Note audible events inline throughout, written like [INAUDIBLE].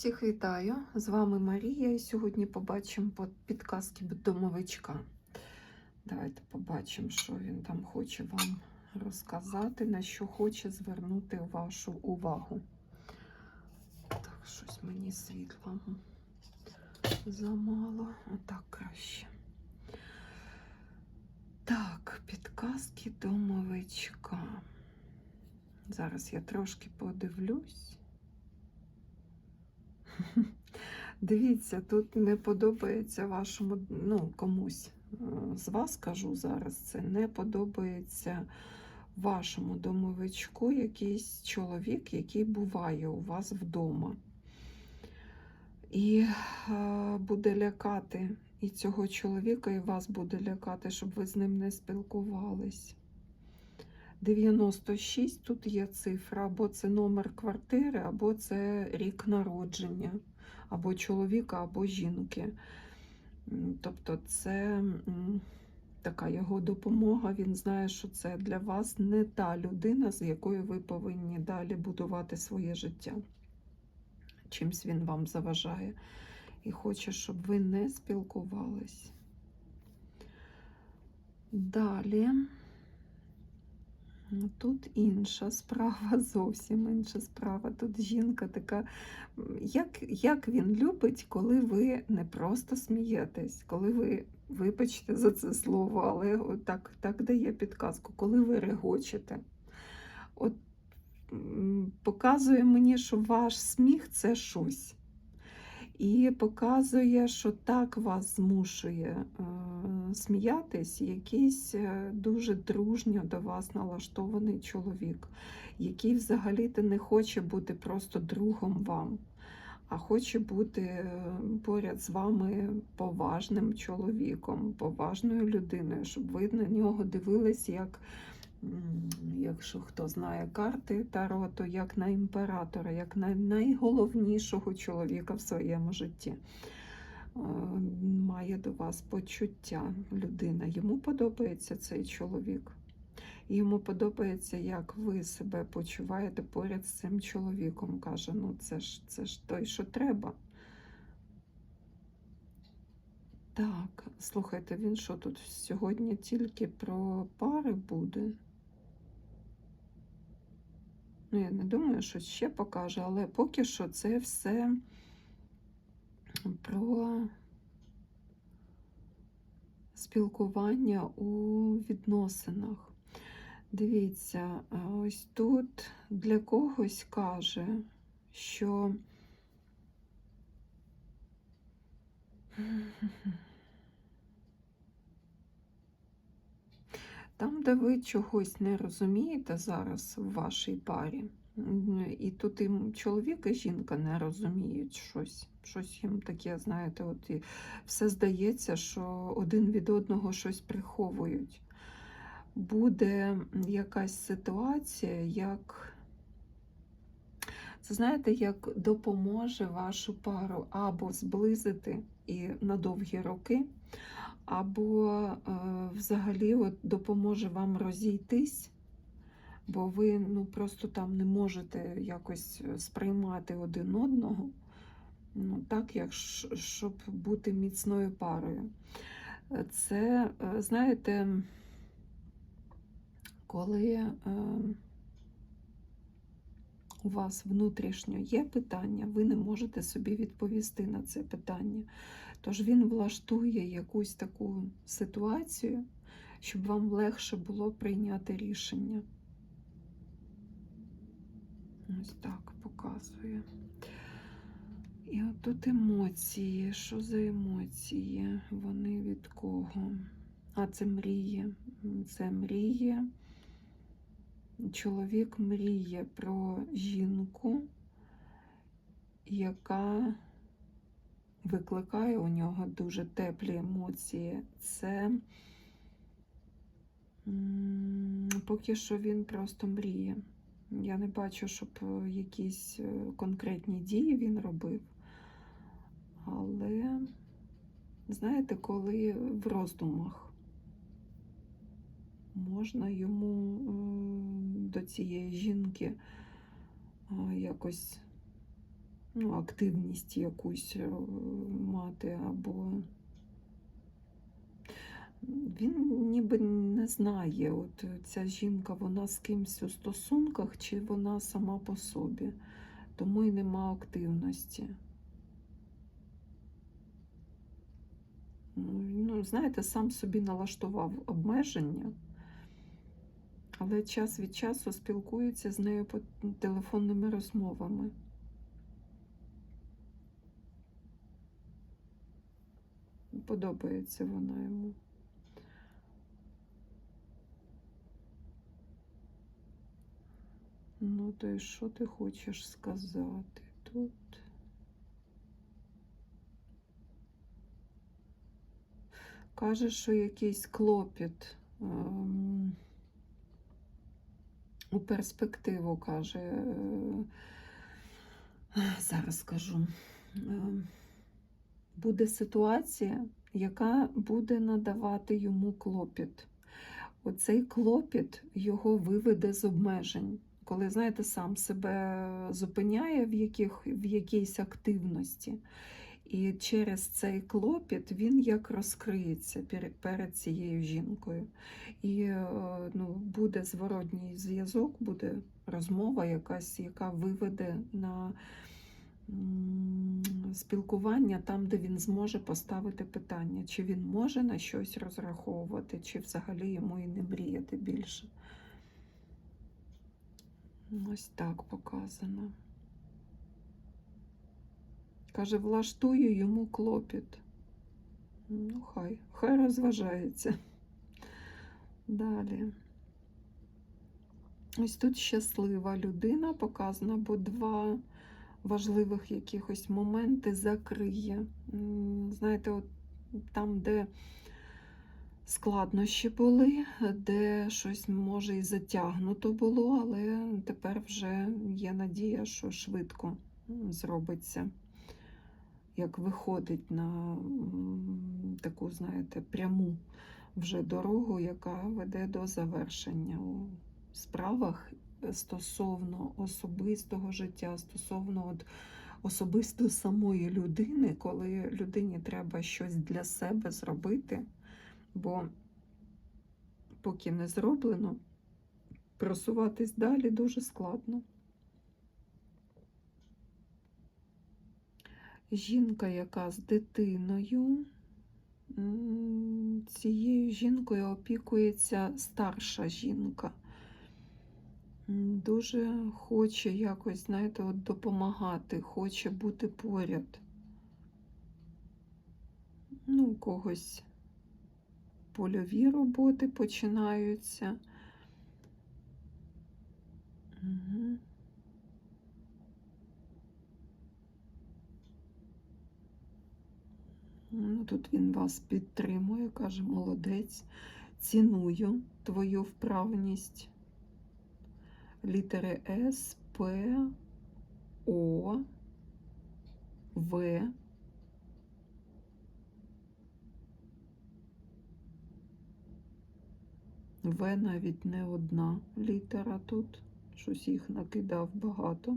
Всіх вітаю! З вами Марія. І сьогодні побачимо підказки домовичка. Давайте побачимо, що він там хоче вам розказати, на що хоче звернути вашу увагу. Так, щось мені світла замало. Отак краще. Так, підказки домовичка. Зараз я трошки подивлюсь. [LAUGHS] Дивіться, тут не подобається вашому, ну, комусь е, з вас кажу зараз, це не подобається вашому домовичку якийсь чоловік, який буває у вас вдома. І е, буде лякати і цього чоловіка, і вас буде лякати, щоб ви з ним не спілкувались. 96 тут є цифра, або це номер квартири, або це рік народження, або чоловіка, або жінки. Тобто це така його допомога. Він знає, що це для вас не та людина, з якою ви повинні далі будувати своє життя. Чимсь він вам заважає. І хоче, щоб ви не спілкувались. Далі. Ну, Тут інша справа, [LAUGHS] зовсім інша справа. Тут жінка така, як, як він любить, коли ви не просто смієтесь, коли ви, вибачте за це слово, але так, так дає підказку, коли ви регочете. От показує мені, що ваш сміх це щось. І показує, що так вас змушує е, сміятись якийсь е, дуже дружньо до вас налаштований чоловік, який взагалі-то не хоче бути просто другом вам, а хоче бути е, поряд з вами поважним чоловіком, поважною людиною, щоб ви на нього дивились як. Якщо хто знає карти Таро, то як на імператора, як на найголовнішого чоловіка в своєму житті. Е, Має до вас почуття людина. Йому подобається цей чоловік. Йому подобається, як ви себе почуваєте поряд з цим чоловіком. Каже, ну це ж, це ж той, що треба. Так, слухайте, він що тут сьогодні тільки про пари буде? Ну, я не думаю, що ще покаже, але поки що це все про спілкування у відносинах. Дивіться, ось тут для когось каже, що там, де ви чогось не розумієте зараз в вашій парі, і тут і чоловік, і жінка не розуміють щось. Щось їм таке, знаєте, от і все здається, що один від одного щось приховують. Буде якась ситуація, як це знаєте, як допоможе вашу пару або зблизити і на довгі роки, або е, взагалі от допоможе вам розійтись, бо ви ну, просто там не можете якось сприймати один одного, ну, так, як щоб бути міцною парою. Е, Це, е, знаєте, коли е, у вас внутрішньо є питання, ви не можете собі відповісти на це питання. Тож він влаштує якусь таку ситуацію, щоб вам легше було прийняти рішення. Ось так показує. І от тут емоції. Що за емоції? Вони від кого? А це мрії. Це мрії. Чоловік мріє про жінку, яка викликає у нього дуже теплі емоції. Це поки що він просто мріє. Я не бачу, щоб е, якісь е, конкретні дії він робив. Але, знаєте, коли в роздумах можна йому е, до цієї жінки е, якось ну, активність якусь е, мати, або він ніби не знає, от ця жінка, вона з кимсь у стосунках, чи вона сама по собі, тому і нема активності. Ну, знаєте, сам собі налаштував обмеження, але час від часу спілкується з нею по телефонними розмовами. Подобається вона йому. Ну, то і що ти хочеш сказати тут? Каже, що якийсь клопіт ем, у перспективу каже, е, зараз скажу, ем, буде ситуація, яка буде надавати йому клопіт. Оцей клопіт його виведе з обмежень. Коли, знаєте, сам себе зупиняє в, яких, в якійсь активності. І через цей клопіт він як розкриється перед цією жінкою. І е, ну, буде зворотній зв'язок, буде розмова якась, яка виведе на спілкування там, де він зможе поставити питання, чи він може на щось розраховувати, чи взагалі йому і не мріяти більше. Ось так показано. Каже, влаштую йому клопіт. Ну, хай, хай розважається. Далі. Ось тут щаслива людина показана, бо два важливих якихось моменти закриє. Знаєте, от там, де складнощі були, де щось може і затягнуто було, але тепер вже є надія, що швидко зробиться як виходить на таку, знаєте, пряму вже дорогу, яка веде до завершення у справах стосовно особистого життя, стосовно от особисто самої людини, коли людині треба щось для себе зробити, бо поки не зроблено, просуватись далі дуже складно. Жінка, яка з дитиною. Цією жінкою опікується старша жінка. Дуже хоче якось, знаєте, от допомагати, хоче бути поряд. Ну, когось польові роботи починаються. Угу. Тут він вас підтримує, каже, молодець, ціную твою вправність. Літери С, П, О, В. В навіть не одна літера тут. Щось їх накидав багато.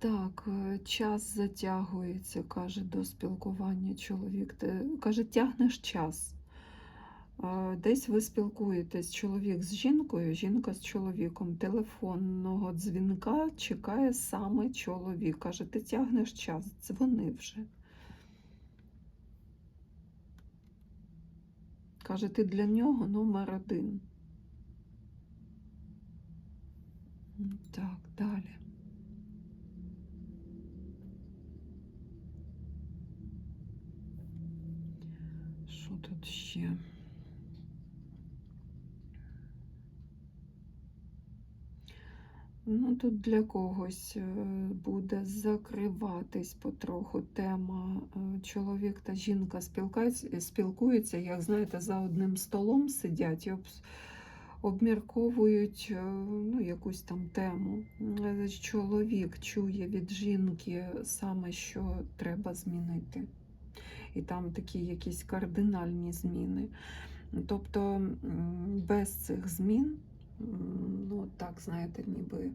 Так, е, час затягується, каже, до спілкування чоловік. Ти, каже, тягнеш час. Е, Десь ви спілкуєтесь чоловік з жінкою, жінка з чоловіком. Телефонного дзвінка чекає саме чоловік. Каже, ти тягнеш час, дзвони вже. Каже, ти для нього номер один. Так, далі. Що тут ще? Ну, тут для когось е, буде закриватись потроху тема. е, Чоловік та жінка спілкуються, як знаєте, за одним столом сидять обмірковують е, ну, якусь там тему. Е, Чоловік чує від жінки саме, що треба змінити. І там такі якісь кардинальні зміни. Тобто без цих змін, ну так, знаєте, ніби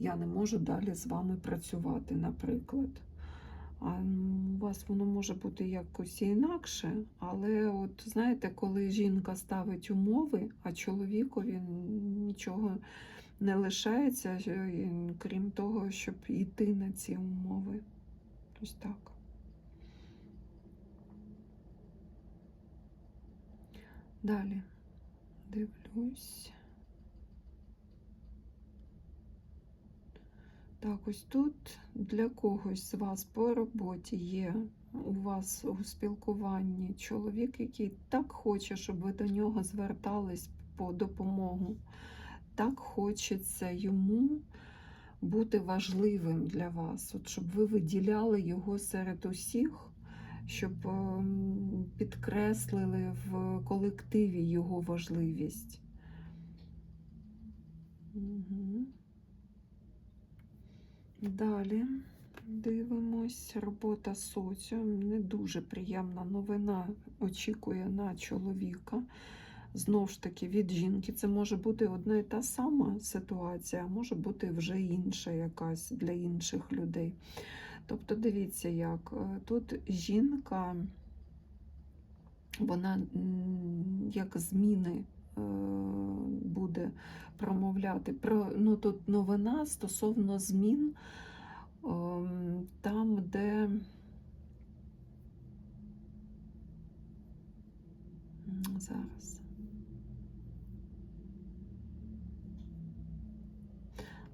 я не можу далі з вами працювати, наприклад. М, у вас воно може бути якось інакше, але от знаєте, коли жінка ставить умови, а чоловікові нічого не лишається, е, крім того, щоб йти на ці умови. Ось так. Далі дивлюсь. Так, ось тут для когось з вас по роботі є у вас у спілкуванні чоловік, який так хоче, щоб ви до нього звертались по допомогу. Так хочеться йому бути важливим для вас, от щоб ви виділяли його серед усіх, щоб ем, підкреслили в колективі його важливість. Угу. Далі дивимось, робота соціум. Не дуже приємна новина очікує на чоловіка. Знову ж таки, від жінки це може бути одна і та сама ситуація, а може бути вже інша якась для інших людей. Тобто, дивіться, як е, тут жінка, вона як зміни буде промовляти. Про, ну, тут новина стосовно змін ем, там, де зараз.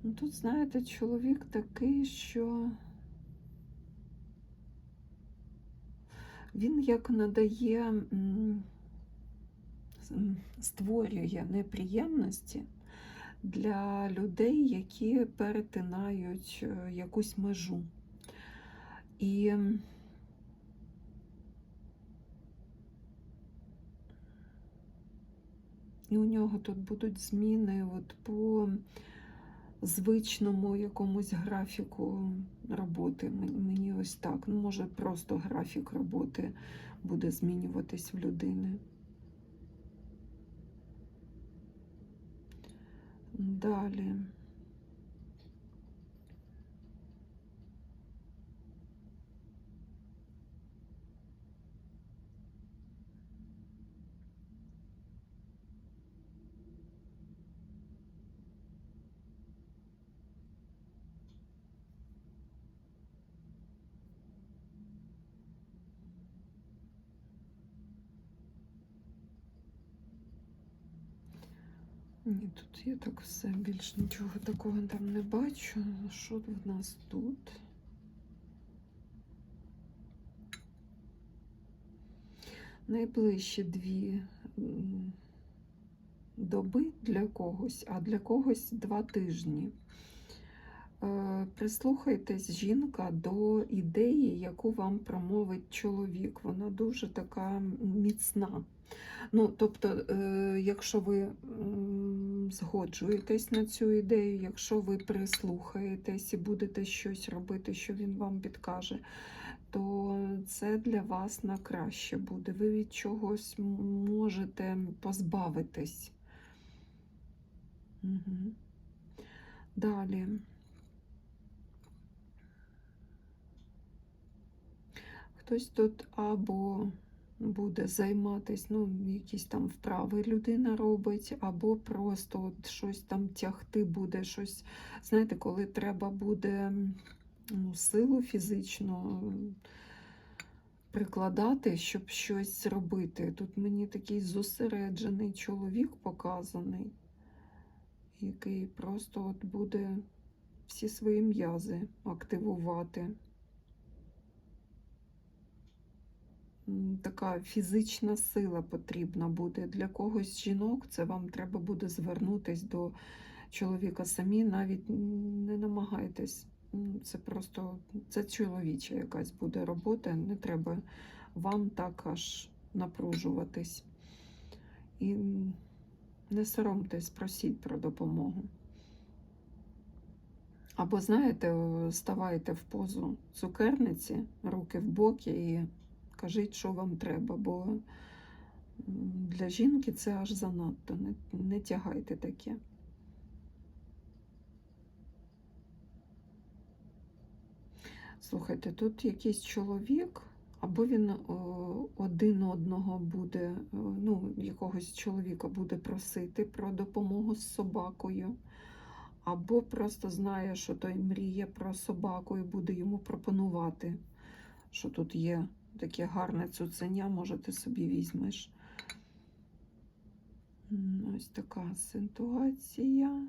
Ну, тут, знаєте, чоловік такий, що він як надає, м, створює неприємності для людей, які перетинають е, якусь межу. І і у нього тут будуть зміни от по звичному якомусь графіку роботи. Мені ось так. Ну, може, просто графік роботи буде змінюватись в людини. Далі. Ні, тут я так все більш нічого такого там не бачу. Що в нас тут? Найближчі дві доби для когось, а для когось два тижні. Е, Прислухайтесь, жінка, до ідеї, яку вам промовить чоловік. Вона дуже така міцна. Ну, тобто, е, якщо ви згоджуєтесь на цю ідею, якщо ви прислухаєтесь і будете щось робити, що він вам підкаже, то це для вас на краще буде. Ви від чогось можете позбавитись. Угу. Далі. Хтось тут або буде займатися, ну, якісь там вправи людина робить, або просто от щось там тягти буде, щось, знаєте, коли треба буде ну, силу фізичну прикладати, щоб щось зробити. Тут мені такий зосереджений чоловік показаний, який просто от буде всі свої м'язи активувати. М, Така фізична сила потрібна буде. Для когось жінок це вам треба буде звернутись до чоловіка самі, навіть не намагайтесь. Це просто це чоловіча якась буде робота, не треба вам так аж напружуватись. І не соромтесь, просіть про допомогу. Або, знаєте, ставайте в позу цукерниці, руки в боки і кажіть, що вам треба, бо Для жінки це аж занадто. Не, не тягайте таке. Слухайте, тут якийсь чоловік, або він один одного буде, ну, якогось чоловіка буде просити про допомогу з собакою, або просто знає, що той мріє про собаку і буде йому пропонувати, що тут є таке гарне цуценя, може ти собі візьмеш. Ось така ситуація.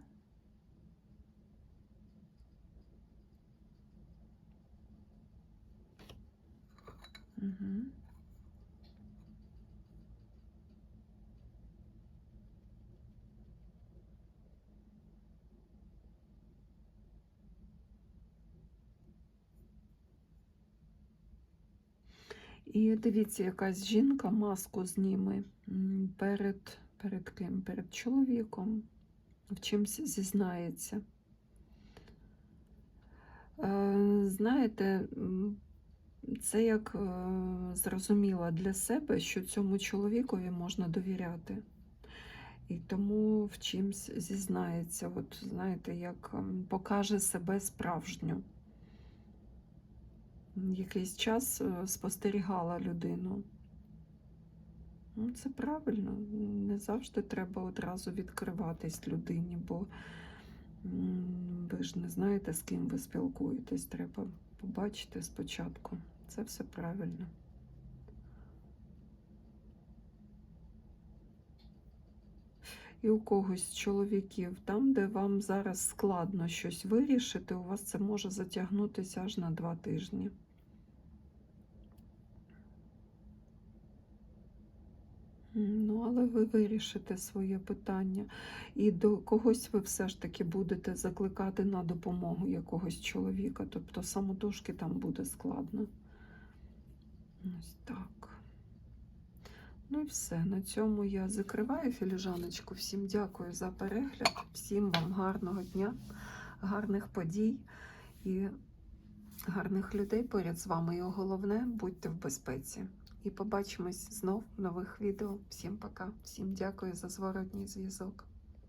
Угу. І дивіться, якась жінка маску зніме перед, перед ким? Перед чоловіком. В чимсь зізнається. Е, Знаєте, це як е, зрозуміла для себе, що цьому чоловікові можна довіряти. І тому в чимсь зізнається, от знаєте, як покаже себе справжню. Якийсь час е, спостерігала людину. Ну, це правильно. Не завжди треба одразу відкриватись людині, бо ви ж не знаєте, з ким ви спілкуєтесь. Треба побачити спочатку. Це все правильно. І у когось чоловіків, там, де вам зараз складно щось вирішити, у вас це може затягнутися аж на два тижні. Ну, але ви вирішите своє питання. І до когось ви все ж таки будете закликати на допомогу якогось чоловіка. Тобто самотужки там буде складно. Ось так. Ну і все. На цьому я закриваю філіжаночку. Всім дякую за перегляд. Всім вам гарного дня, гарних подій і гарних людей поряд з вами. І головне, будьте в безпеці. І побачимось знов в нових відео. Всім пока, всім дякую за зворотній зв'язок.